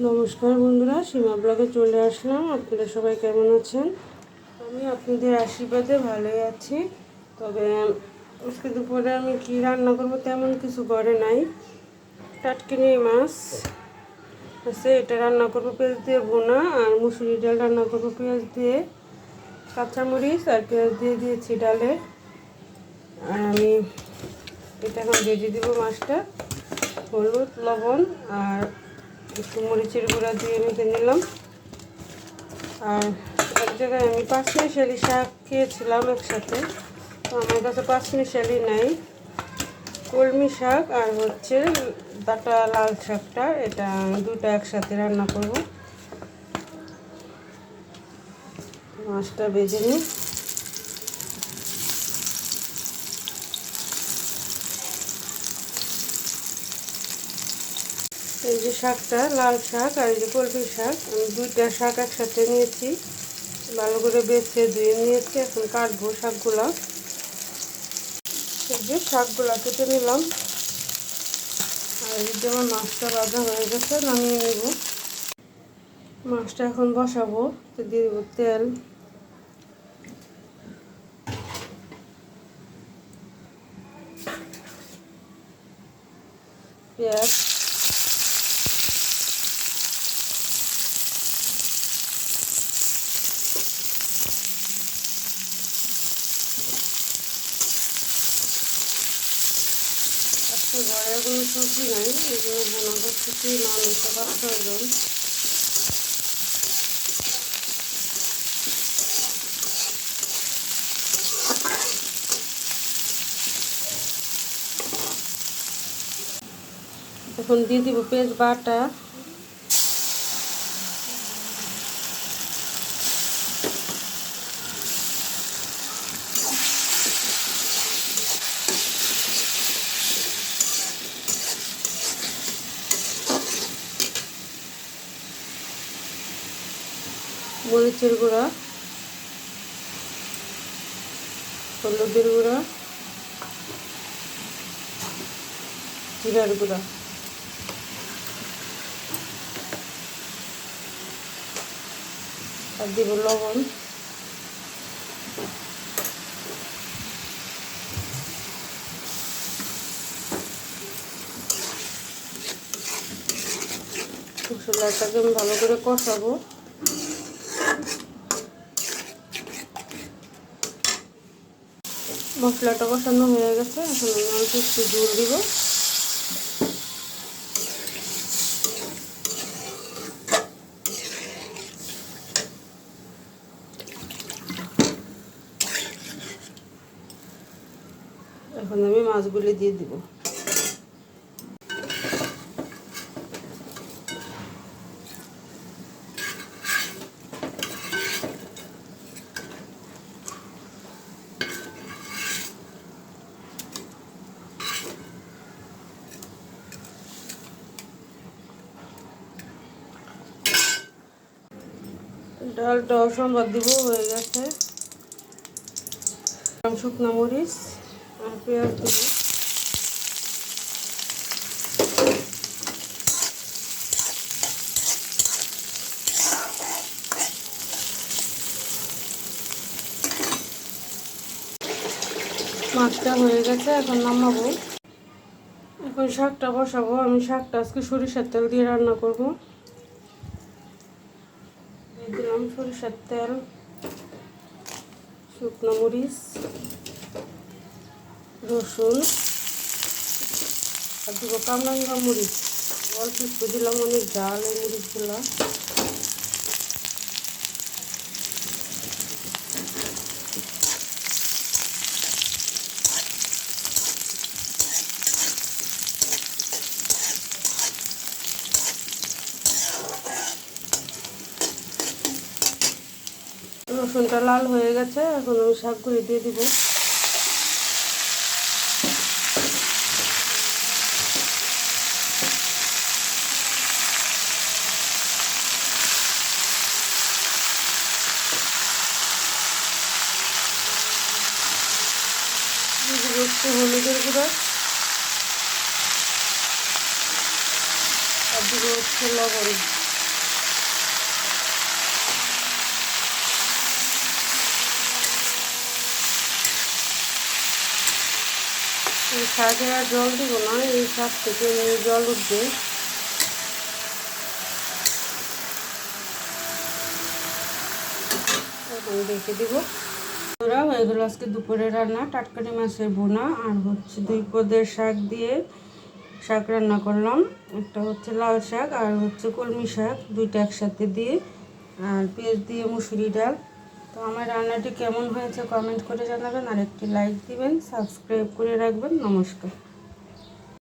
নমস্কার বন্ধুরা, সীমা ব্লগে চলে আসলাম। আপনারা সবাই কেমন আছেন? আমি আপনাদের আশীর্বাদে ভালোই আছি। তবে আজকে দুপুরে আমি কী রান্না করব তেমন কিছু করে নাই। টাটকিনি মাছ আছে, এটা রান্না করব পেঁয়াজ দিয়ে বোনা আর মুসুরি ডাল রান্না করব পেঁয়াজ দিয়ে। কাঁচামরিচ আর পেঁয়াজ দিয়ে দিয়েছি ডালে। আর আমি এটা এখন ভেজে দিব মাছটা, হলুদ, লবণ, আর একটু মরিচের গুঁড়া দিয়ে মেখে নিলাম। আর এক জায়গায় আমি পাঁচ মিশালি শাক খেয়েছিলাম একসাথে। তো আমার কাছে পাঁচ মিশালি নাই। কলমি শাক আর হচ্ছে ডাটা লাল শাকটা, এটা দুটো একসাথে রান্না করব। মাছটা বেজে নিই এই যে শাকটা, লাল শাক আর এই যে কলমি শাক, আমি দুইটা শাক একসাথে নিয়েছি। ভালো করে বেছে ধুয়ে নিয়েছি, এখন কাটবো শাকগুলা। এই যে শাকগুলা কেটে নিলাম। আর এই যে আমার মাছটা ভাজা হয়ে গেছে, নামিয়ে নেব। মাছটা এখন বসাবো দিয়ে দেবো তেল। পেঁয়াজ। আজকে ঘরে কোনো সবজি নাই এই জন্য বোনা করতেছি মানুষটা পাঁচ ছয়জন এখন দিয়ে দিব পেঁয়াজ বাটা। মরিচের গুঁড়া হলুদের গুঁড়া জিরার গুঁড়া। আর দিব লবণ। মশলাটাকে আমি ভালো করে কষাবো। মশলাটা কষানো হয়ে গেছে, এখন আমি অল্প একটু জল দিব। এখন আমি মাছগুলি দিয়ে দিব। ডালটাও সম্বাদ দিব, হয়ে গেছে। শুকনো মরিচ আর পেঁয়াজ দিব। মাছটা হয়ে গেছে, এখন নামাবো। এখন শাকটা বসাবো। আমি শাকটা আজকে সরিষার তেল দিয়ে রান্না করব। দিলাম সরিষার তেল, শুকনো মরিচ, রসুন, আর দিব কামরাঙ্গা মরিচ। অল্প দিলাম, অনেক জাল এই মরিচগুলো। রসুনটা লাল হয়ে গেছে, এখন আমি শাকগুলি দিয়ে দিব একটু হলুদের গুঁড়ো। আর দিব হচ্ছে লবণ। এই শাকে আর জল দিব না, এই শাক থেকে এমনি জল উঠবে এখন রেখে দিব। ওরা হয়ে গেলো আজকে দুপুরে রান্না টাটকানি মাছের বোনা আর হচ্ছে দুই পদের শাক দিয়ে শাক রান্না করলাম। একটা হচ্ছে লাল শাক আর হচ্ছে কলমি শাক, দুইটা একসাথে দিয়ে। আর পেঁয়াজ দিয়ে মুসুরি ডাল। তো আমার রান্নাটি কেমন হয়েছে কমেন্ট করে জানাবেন আর একটি লাইক দিবেন সাবস্ক্রাইব করে রাখবেন। নমস্কার।